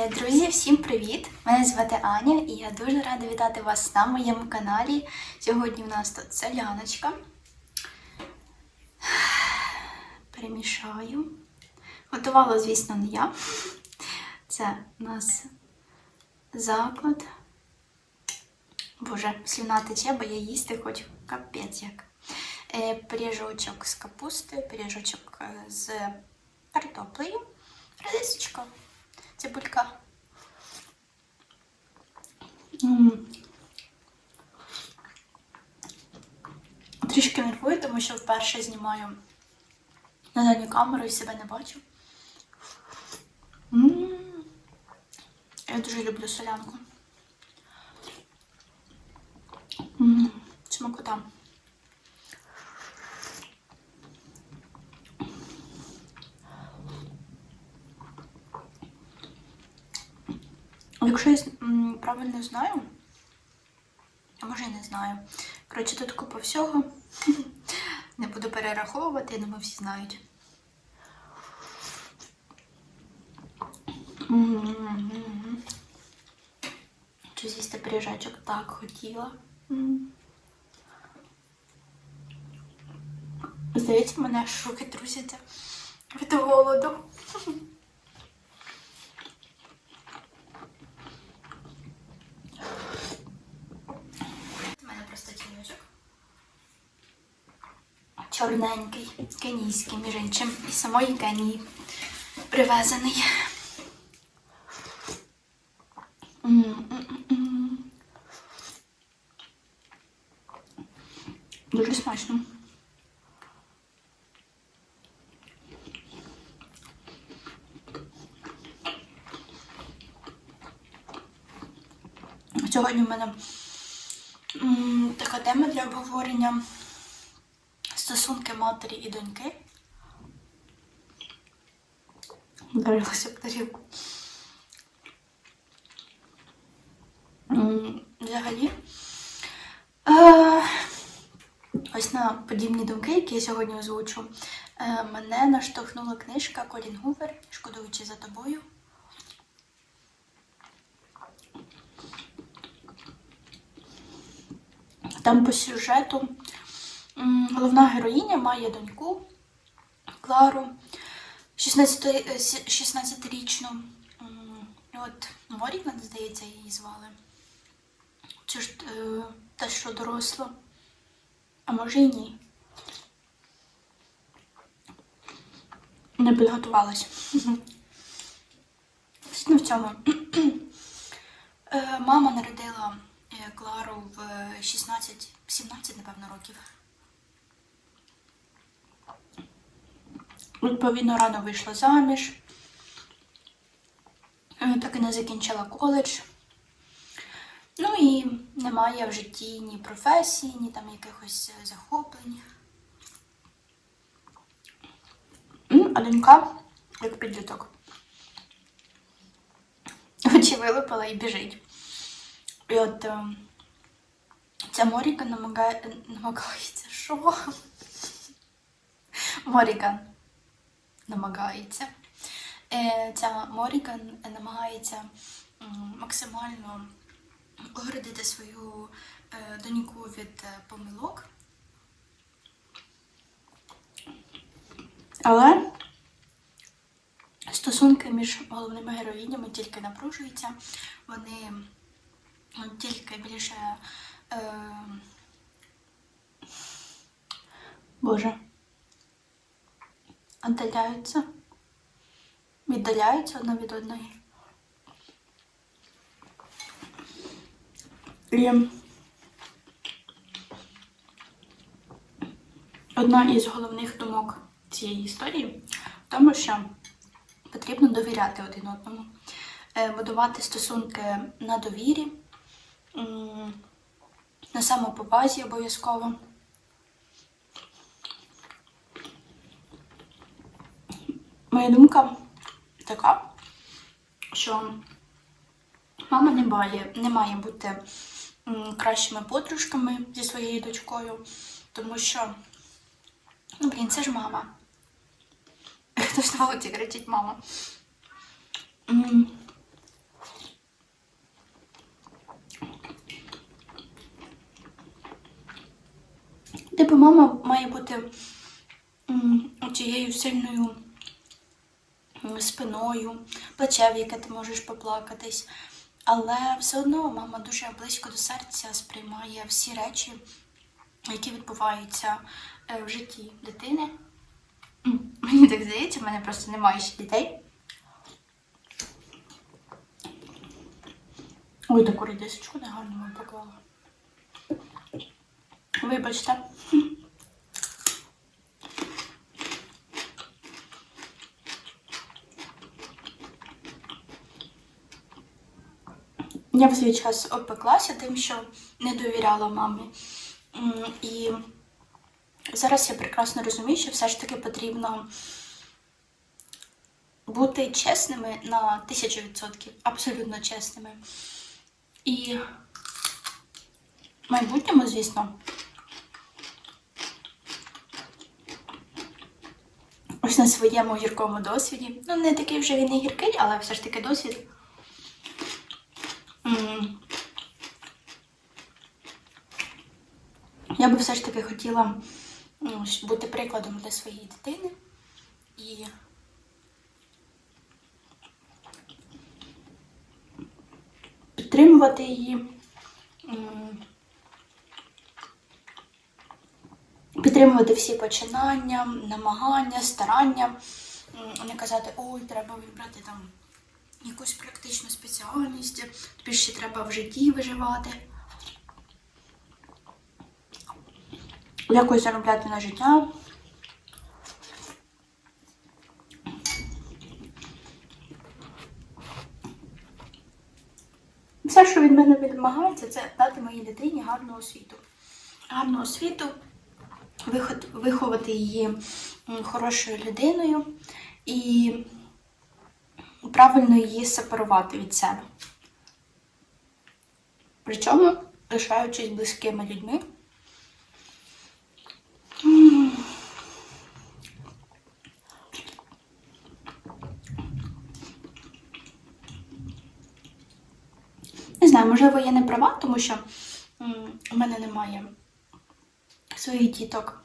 Е, Друзі, всім привіт! Мене звати Аня і я дуже рада вітати вас на моєму каналі. Сьогодні у нас тут соляночка. Перемішаю. Готувала, звісно, не я. Це у нас заклад. Боже, слюна тече, бо я їсти хочу капець як. Е, Пиріжочок з капустою, пиріжочок е, з картоплею, редисочка, цибулька. М. Трішки нервую, тому що вперше знімаю на задню камеру і себе не бачу. М. Я дуже люблю солянку. М, Смакота. Якщо я правильно знаю, а може і не знаю. Коротше, тут купа всього. Не буду перераховувати, я думаю, всі знають. Чи з'їсти пиріжечок? Так, хотіла. Здається, мене руки трусяться від голоду. У мене просто тіньочок. Чорненький, кенійський, між іншим, із самої Кенії привезений. Дуже смачно. Сьогодні в мене така тема для обговорення стосунки матері і доньки. Дарилася в тарілку. Взагалі. Е, ось на подібні думки, які я сьогодні озвучу, е, мене наштовхнула книжка Колін Гувер, шкодуючи за тобою. Там по сюжету головна героїня має доньку Клару, 16 е, сі- 16-річну. М, От Моріган, здається, її звали. Чи ж е, та, що доросла? А може і ні. Не підготувалась. Суть в цьому. Е, Мама народила е, Клару в 16, 17, напевно, років. Відповідно, рано вийшла заміж. Е, Так і не закінчила коледж. Ну і немає в житті ні професії, ні там якихось е, захоплень. А донька, як підліток, очі вилупила і біжить. І от е, ця Моріка намагає, намагається. Що? Моріка намагається. Е, Ця Моріка намагається максимально оградити свою е, доньку від е, помилок. Але стосунки між головними героїнями тільки напружуються. Вони ну, тільки більше. Е... Боже. Віддаляються. Віддаляються одна від одної. І одна із головних думок цієї історії в тому, що потрібно довіряти один одному, Е, будувати стосунки на довірі, на самоповазі обов'язково. моя думка така, що мама не має, не має бути кращими подружками зі своєю дочкою, тому що, ну, блін, це ж мама. Хтось на вулиці кричить мама. Типу мама має бути тією сильною спиною, плече, в яке ти можеш поплакатись. Але все одно мама дуже близько до серця сприймає всі речі, які відбуваються е, в житті дитини. Мені так здається, в мене просто немає ще дітей. Ой, таку редисочку негарно поклала. Вибачте. Я в свій час опеклася тим, що не довіряла мамі. І зараз я прекрасно розумію, що все ж таки потрібно бути чесними на тисячу відсотків, абсолютно чесними. І в майбутньому, звісно, ось на своєму гіркому досвіді. Ну, не такий вже він і гіркий, але все ж таки досвід. М. Я би все ж таки хотіла ну, бути прикладом для своєї дитини і підтримувати її. Підтримувати всі починання, намагання, старання, не казати, ой, треба вибрати там якусь практичну спеціальність, тобі ще треба в житті виживати. Якось заробляти на життя. Все, що від мене вимагається, це дати моїй дитині гарну освіту. Гарну освіту, виховати її хорошою людиною і правильно її сепарувати від себе. Причому лишаючись близькими людьми. Знаю, можливо, я не права, тому що у мене немає своїх діток.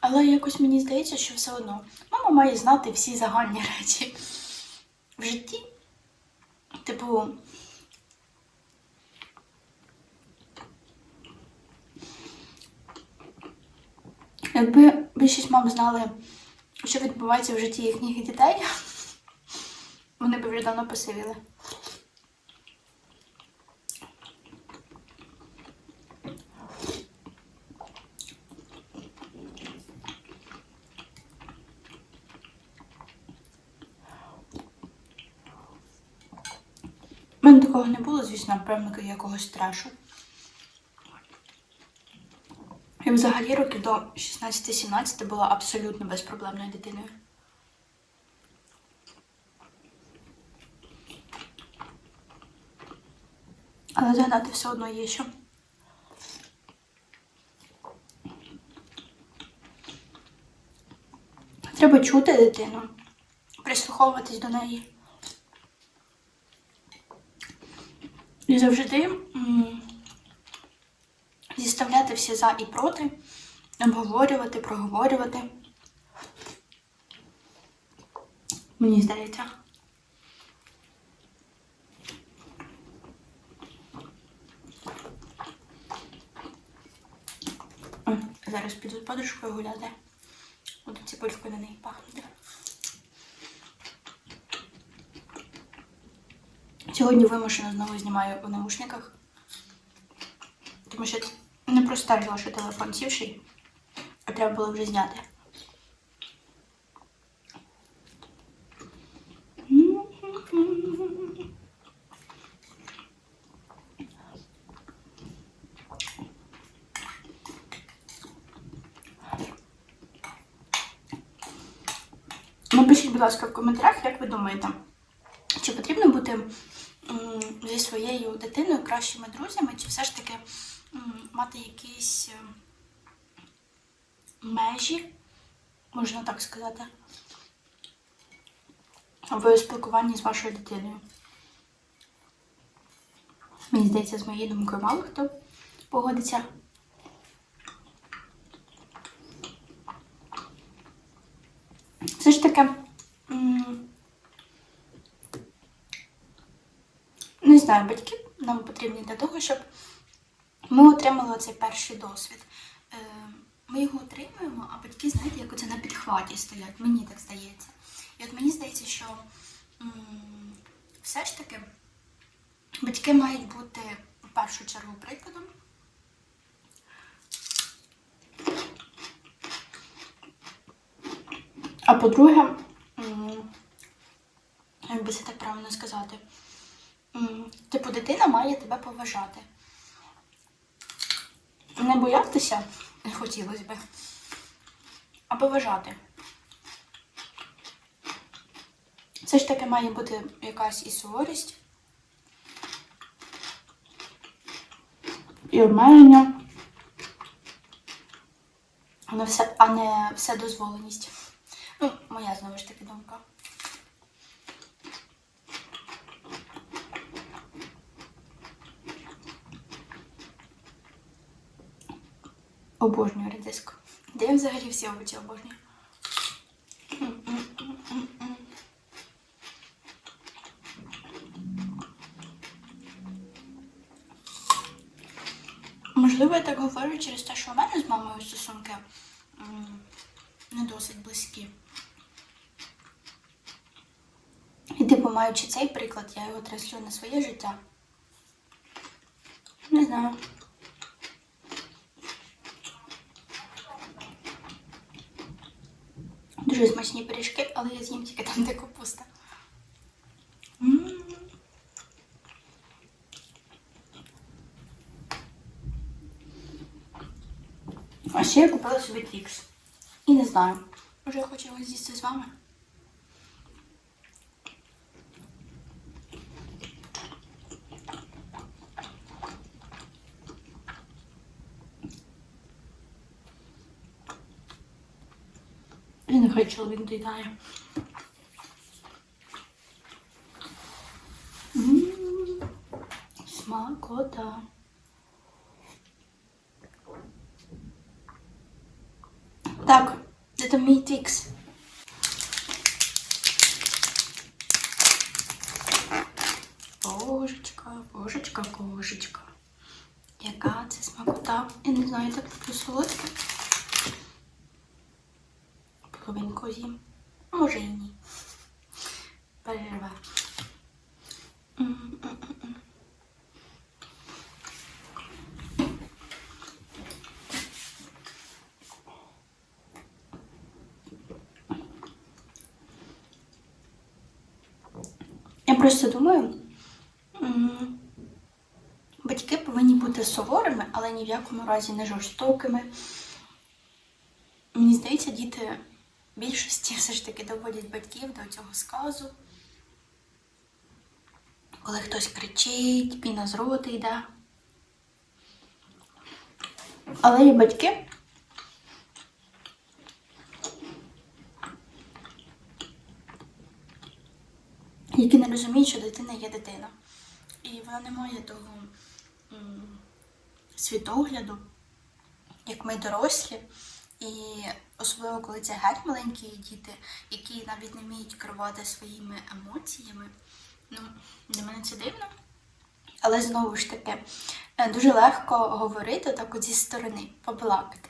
Але якось мені здається, що все одно мама має знати всі загальні речі в житті. Типу. Якби більшість мам знали, що відбувається в житті їхніх дітей, вони б вже давно посивіли. У мене такого не було, звісно, певно, якогось трешу. Я взагалі років до 16-17 була абсолютно безпроблемною дитиною. Але згадати все одно є що. Треба чути дитину, прислуховуватись до неї. І завжди зіставляти всі за і проти, обговорювати, проговорювати. Мені здається. Зараз піду з подружкою гуляти. Буду цибулькою на неї пахнути. Сьогодні вимушено знову знімаю у наушниках, тому що не простежила, що телефон сівший, а треба було вже зняти. Напишіть, будь ласка, в коментарях, як ви думаєте, чи потрібно бути зі своєю дитиною, кращими друзями, чи все ж таки мати якісь е, межі, можна так сказати, в спілкуванні з вашою дитиною. Мені здається, з моєю думкою мало хто погодиться. Все ж таки. Знаю, батьки нам потрібні для того, щоб ми отримали цей перший досвід. Е, Ми його отримуємо, а батьки, знаєте, як оце на підхваті стоять. Мені так здається. І от мені здається, що все ж таки батьки мають бути в першу чергу прикладом. А по-друге, як би це так правильно сказати, типу, дитина має тебе поважати. Не боятися не хотілося б, а поважати. Все ж таки має бути якась і суворість, і обмеження, а не все, вседозволеність. Ну, моя знову ж таки думка. Обожнюю редиску. Де я взагалі всі овочі обожнюю? Можливо, я так говорю через те, що у мене з мамою стосунки не досить близькі. І типу, маючи цей приклад, я його транслюю на своє життя. Не знаю. Дуже смачні пиріжки, але я з'їм тільки там, де капуста. А ще я купила собі твікс. І не знаю. Може я хочу його з'їсти з вами? Нехай чоловік доїдає. Смакота. Так, це мій твікс. Божечка, божечка, кошечка. Яка це смакота? Я не знаю, я так люблю солодке. Половинку з'їм. Може і ні. Перерва. Я просто думаю, батьки повинні бути суворими, але ні в якому разі не жорстокими. Мені здається, діти більшості все ж таки доводять батьків до цього сказу. Коли хтось кричить, піна з рота йде. Але є батьки, які не розуміють, що дитина є дитина. І вона не має того світогляду, як ми дорослі. І особливо, коли це геть маленькі діти, які навіть не вміють керувати своїми емоціями. Ну, для мене це дивно. Але знову ж таки, е, дуже легко говорити так зі сторони, побалакати.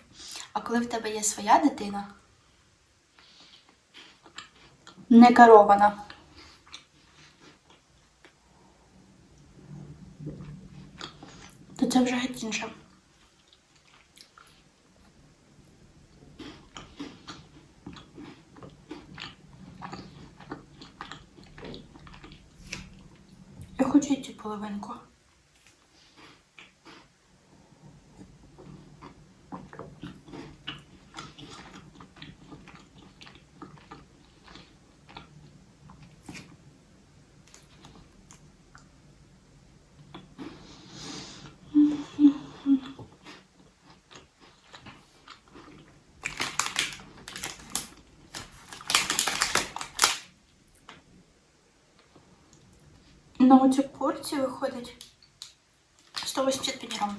А коли в тебе є своя дитина, не керована, то це вже геть інше. Хочу цю половинку. На оцю порцію виходить 185 грам.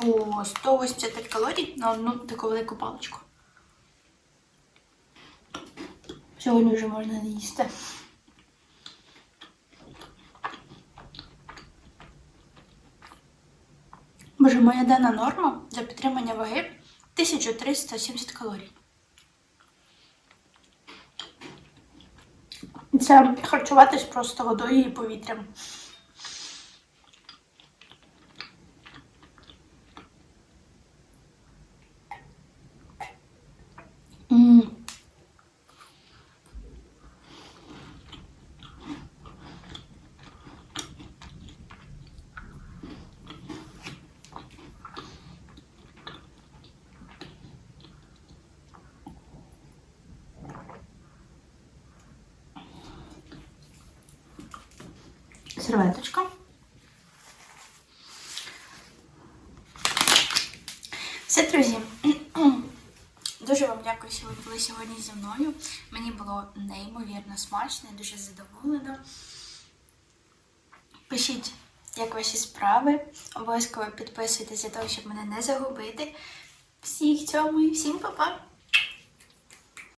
О, 185 калорій на одну таку велику паличку. Сьогодні вже можна не. Боже, моя денна норма для підтримання ваги 1370 калорій. Це харчуватись просто водою і повітрям. М. Серветочка. Все, друзі. Дуже вам дякую, що ви були сьогодні зі мною. Мені було неймовірно смачно, я дуже задоволена. Пишіть, як ваші справи. Обов'язково підписуйтесь для того, щоб мене не загубити. Всіх цьому і всім па-па!